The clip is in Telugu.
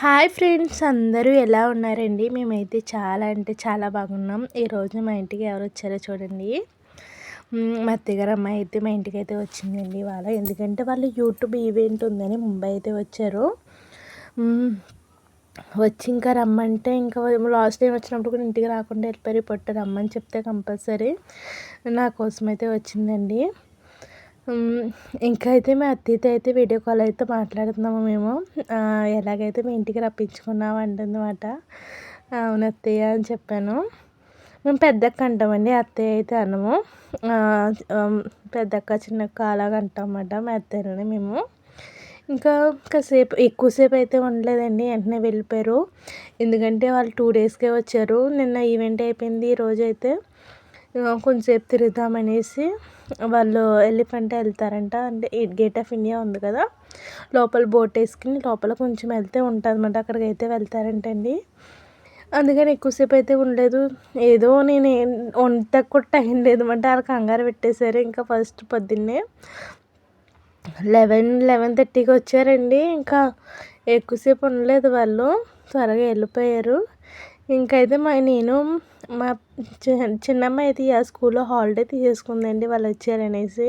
హాయ్ ఫ్రెండ్స్ అందరూ ఎలా ఉన్నారండి? మేమైతే చాలా అంటే చాలా బాగున్నాం. ఈరోజు మా ఇంటికి ఎవరు వచ్చారో చూడండి. మా అత్తగారు అమ్మాయి అయితే మా ఇంటికి అయితే వచ్చిందండి వాళ్ళ ఎందుకంటే వాళ్ళు యూట్యూబ్ ఈవెంట్ ఉందని ముంబై అయితే వచ్చారు. వచ్చి ఇంకా రమ్మంటే ఇంకా లాస్ట్ టైం వచ్చినప్పుడు కూడా ఇంటికి రాకుండా వెళ్ళిపోయి పొట్ట రమ్మని చెప్తే కంపల్సరీ నా కోసం అయితే వచ్చిందండి. ఇంకా అయితే మా అత్తయ్యతో అయితే వీడియో కాల్ అయితే మాట్లాడుతున్నాము మేము. ఎలాగైతే మీ ఇంటికి రప్పించుకున్నాము అంటుందన్నమాట అవును అత్తయ్య అని చెప్పాను. మేము పెద్దక్క అంటామండి అత్తయ్య అయితే అనము పెద్దక్క చిన్నక్క అలాగ అంటాం అన్నమాట మా అత్తయ్యని మేము. ఇంకా కాసేపు ఎక్కువసేపు అయితే ఉండలేదండి వెంటనే వెళ్ళిపోయారు. ఎందుకంటే వాళ్ళు టూ డేస్కే వచ్చారు. నిన్న ఈవెంట్ అయిపోయింది ఈరోజు అయితే కొంచెంసేపు తిరుగుదామనేసి వాళ్ళు ఎలిఫెంట్ వెళ్తారంట. అంటే గేట్ ఆఫ్ ఇండియా ఉంది కదా. లోపల బోట్ వేసుకుని లోపల కొంచెం వెళ్తే ఉంటుంది అనమాట అక్కడికి అయితే వెళ్తారంటండి. అందుకని ఎక్కువసేపు అయితే ఉండలేదు. ఏదో నేను వంట కూడా టైం లేదు అంటే వాళ్ళు కంగారు పెట్టేశారు. ఇంకా ఫస్ట్ పొద్దున్నే లెవెన్ లెవెన్ థర్టీకి వచ్చారండి. ఇంకా ఎక్కువసేపు ఉండలేదు వాళ్ళు. త్వరగా వెళ్ళిపోయారు. ఇంకైతే మా నేను మా చిన్నమ్మ అయితే ఆ స్కూల్లో హాలిడే తీసేసుకుందండి వాళ్ళు వచ్చారనేసి.